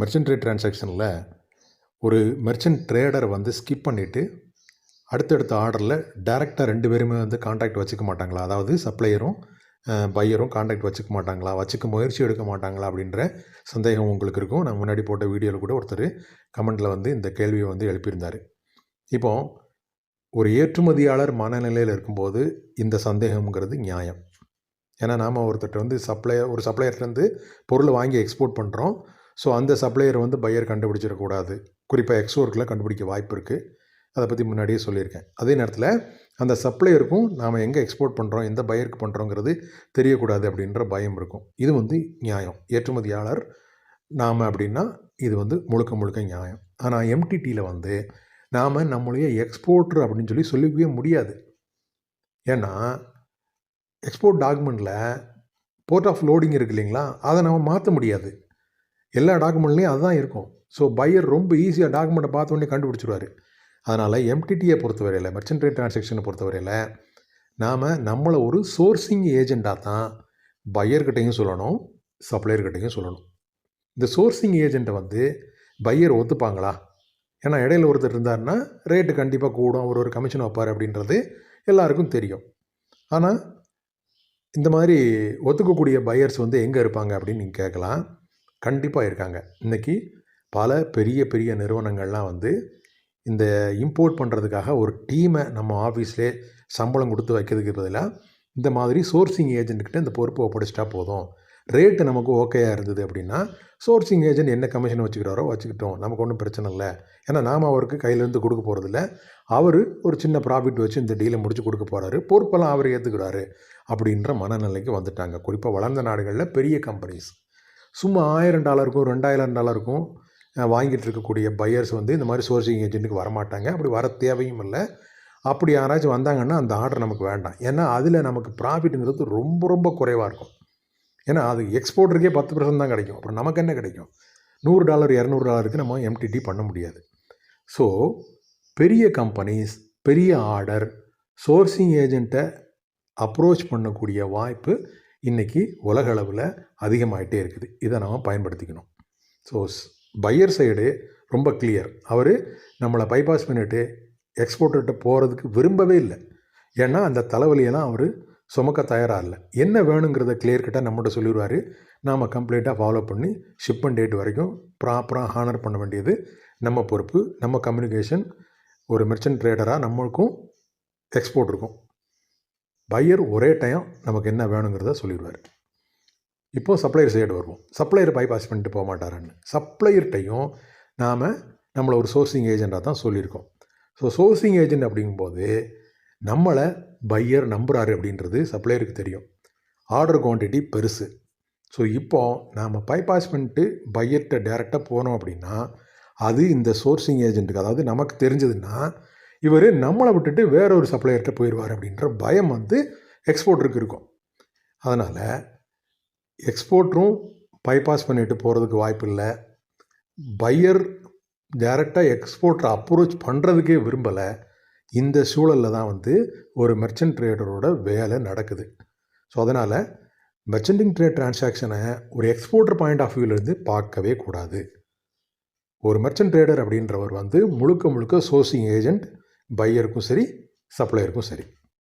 Merchant rate டிரான்சாக்ஷனில் ஒரு merchant trader வந்து skip பண்ணிவிட்டு அடுத்தடுத்த ஆர்டரில் டேரெக்டாக ரெண்டு பேருமே வந்து காண்டாக்ட் வச்சுக்க மாட்டாங்களா? அதாவது சப்ளையரும் பையரும் காண்டாக்ட் வச்சுக்க மாட்டாங்களா? வச்சுக்க முயற்சி எடுக்க மாட்டாங்களா? அப்படின்ற சந்தேகம் உங்களுக்கு இருக்கும். நான் முன்னாடி போட்ட வீடியோவில் கூட ஒருத்தர் கமெண்ட்டில் வந்து இந்த கேள்வியை வந்து எழுப்பியிருந்தார். இப்போ ஒரு ஏற்றுமதியாளர் மனநிலையில் இருக்கும்போது இந்த சந்தேகம்ங்கிறது நியாயம். ஏன்னா நாம் ஒருத்தர்கிட்ட வந்து சப்ளையர் ஒரு சப்ளையர்லேருந்து பொருளை வாங்கி எக்ஸ்போர்ட் பண்ணுறோம் ஸோ அந்த சப்ளையரை வந்து பையர் கண்டுபிடிச்சிடக்கூடாது. குறிப்பாக எக்ஸ்போர்ட்டில் கண்டுபிடிக்க வாய்ப்பு இருக்குது அதை பற்றி முன்னாடியே சொல்லியிருக்கேன். அதே நேரத்தில் அந்த சப்ளையருக்கும் நாம் எங்கே எக்ஸ்போர்ட் பண்ணுறோம் எந்த பையருக்கு பண்ணுறோங்கிறது தெரியக்கூடாது அப்படின்ற பயம் இருக்கும். இது வந்து நியாயம். ஏற்றுமதியாளர் நாம் அப்படின்னா இது வந்து முழுக்க முழுக்க நியாயம். ஆனால் எம்டிடியில் வந்து நாம் நம்மளுடைய எக்ஸ்போர்ட்ரு அப்படின்னு சொல்லி சொல்லிக்கவே முடியாது. ஏன்னா எக்ஸ்போர்ட் டாக்குமெண்ட்டில் போர்ட் ஆஃப் லோடிங் இருக்கு இல்லைங்களா? அதை நம்ம மாற்ற முடியாது. எல்லா டாக்குமெண்ட்லேயும் அதுதான் இருக்கும். ஸோ பையர் ரொம்ப ஈஸியாக டாக்குமெண்ட்டை பார்த்த கண்டுபிடிச்சிருவார். அதனால் எம்டிடியை பொறுத்தவரையில் மெர்ச்சன்ட் ரேட் டிரான்சாக்ஷனை பொறுத்தவரையில் நாம் நம்மளை ஒரு சோர்சிங் ஏஜெண்ட்டாக தான் பையர்கிட்டையும் சொல்லணும் சப்ளையர்கிட்டையும் சொல்லணும். இந்த சோர்சிங் ஏஜெண்ட்டை வந்து பையர் ஒத்துப்பாங்களா? ஏன்னா இடையில ஒருத்தர் இருந்தாருன்னா ரேட்டு கண்டிப்பாக கூடும் அவர் ஒரு கமிஷன் வைப்பார் அப்படின்றது எல்லாருக்கும் தெரியும். ஆனால் இந்த மாதிரி ஒத்துக்கக்கூடிய பையர்ஸ் வந்து எங்கே இருப்பாங்க அப்படின்னு நீங்கள் கேட்கலாம். கண்டிப்பாக இருக்காங்க. இன்றைக்கி பல பெரிய பெரிய நிறுவனங்கள்லாம் வந்து இந்த இம்போர்ட் பண்ணுறதுக்காக ஒரு டீமை நம்ம ஆஃபீஸ்லேயே சம்பளம் கொடுத்து வைக்கிறதுக்கு பதிலாக இந்த மாதிரி சோர்சிங் ஏஜென்ட்கிட்ட இந்த பொறுப்பை ஒப்படைச்சிட்டா போதும். ரேட்டு நமக்கு ஓகேயாக இருந்தது அப்படின்னா சோர்சிங் ஏஜென்ட் என்ன கமிஷன் வச்சுக்கிறாரோ வச்சுக்கிட்டோம். நமக்கு ஒன்றும் பிரச்சனை இல்லை. ஏன்னா நாம் அவருக்கு கையிலேருந்து கொடுக்க போகிறதில்ல அவர் ஒரு சின்ன ப்ராஃபிட் வச்சு இந்த டீலை முடிச்சு கொடுக்க போகிறாரு பொறுப்பெல்லாம் அவர் ஏற்றுக்கிறாரு அப்படின்ற மனநிலைக்கு வந்துட்டாங்க. குறிப்பாக வளர்ந்த நாடுகளில் பெரிய கம்பெனிஸ் சும்மா ஆயிரம் டாலருக்கும் ரெண்டாயிரம் டாலருக்கும் வாங்கிட்டு இருக்கக்கூடிய பையர்ஸ் வந்து இந்த மாதிரி சோர்சிங் ஏஜென்ட்டுக்கு வரமாட்டாங்க. அப்படி வர தேவையும் இல்லை. அப்படி யாராச்சும் வந்தாங்கன்னா அந்த ஆர்டர் நமக்கு வேண்டாம். ஏன்னா அதில் நமக்கு ப்ராஃபிட்டுங்கிறது ரொம்ப ரொம்ப குறைவாக இருக்கும். ஏன்னா அது எக்ஸ்போர்ட்டருக்கே பத்து பர்சன்ட் தான் கிடைக்கும். அப்புறம் நமக்கு என்ன கிடைக்கும்? நூறு டாலர் இரநூறு டாலருக்கு நம்ம எம்டிடி பண்ண முடியாது. ஸோ பெரிய கம்பெனிஸ் பெரிய ஆர்டர் சோர்சிங் ஏஜெண்ட்டை அப்ரோச் பண்ணக்கூடிய வாய்ப்பு இன்றைக்கி உலக அளவில் அதிகமாகிட்டே இருக்குது. இதை நாம் பயன்படுத்திக்கணும். ஸோ பையர் சைடு ரொம்ப கிளியர் அவர் நம்மளை பைபாஸ் பண்ணிவிட்டு எக்ஸ்போர்ட்டர்கிட்ட போகிறதுக்கு விரும்பவே இல்லை. ஏன்னா அந்த தலைவலியெல்லாம் அவர் சுமக்க தயாராக இல்லை. என்ன வேணுங்கிறத கிளியர் கட்டாக நம்மகிட்ட சொல்லிடுவார் நாம் கம்ப்ளீட்டாக ஃபாலோ பண்ணி ஷிப்மெண்ட் டேட் வரைக்கும் ப்ராப்பராக ஹானர் பண்ண வேண்டியது நம்ம பொறுப்பு நம்ம கம்யூனிகேஷன் ஒரு மெர்ச்சன்ட் ட்ரேடராக நம்மளுக்கும் எக்ஸ்போர்ட் இருக்கும். பையர் ஒரே டைம் நமக்கு என்ன வேணுங்கிறத சொல்லிடுவார். இப்போது சப்ளையர் சைடு வருவோம். சப்ளையர் பைபாஸ் பண்ணிட்டு போக மாட்டாரான்னு. சப்ளையர்கிட்டையும் நாம் நம்மளை ஒரு சோர்சிங் ஏஜெண்ட்டாக தான் சொல்லியிருக்கோம். ஸோ சோர்சிங் ஏஜெண்ட் அப்படிங்கும்போது நம்மளை பையர் நம்புகிறாரு அப்படின்றது சப்ளையருக்கு தெரியும். ஆர்டர் குவான்டிட்டி பெருசு. ஸோ இப்போ நாம் பைபாஸ் பண்ணிட்டு பையர்கிட்ட டேரெக்டாக போனோம் அப்படின்னா அது இந்த சோர்சிங் ஏஜென்ட்டுக்கு அதாவது நமக்கு தெரிஞ்சதுன்னா இவர் நம்மளை விட்டுட்டு வேற ஒரு சப்ளையர்கிட்ட போயிடுவார் அப்படின்ற பயம் வந்து எக்ஸ்போர்ட்டருக்கு இருக்கும். அதனால் எக்ஸ்போர்ட்டரும் பைபாஸ் பண்ணிட்டு போகிறதுக்கு வாய்ப்பு இல்லை. பையர் டைரெக்டாக எக்ஸ்போர்ட்டரை அப்ரோச் பண்ணுறதுக்கே விரும்பலை. இந்த சூழலில் தான் வந்து ஒரு மெர்ச்சன்ட் ட்ரேடரோட வேலை நடக்குது. ஸோ அதனால் மெர்ச்சன்டிங் ட்ரேட் டிரான்சாக்ஷனை ஒரு எக்ஸ்போர்ட்டர் பாயிண்ட் ஆஃப் வியூலேருந்து பார்க்கவே கூடாது. ஒரு மெர்ச்சன்ட் ட்ரேடர் அப்படின்றவர் வந்து முழுக்க முழுக்க சோர்சிங் ஏஜெண்ட் பையருக்கும் சரி சப்ளையருக்கும் சரி.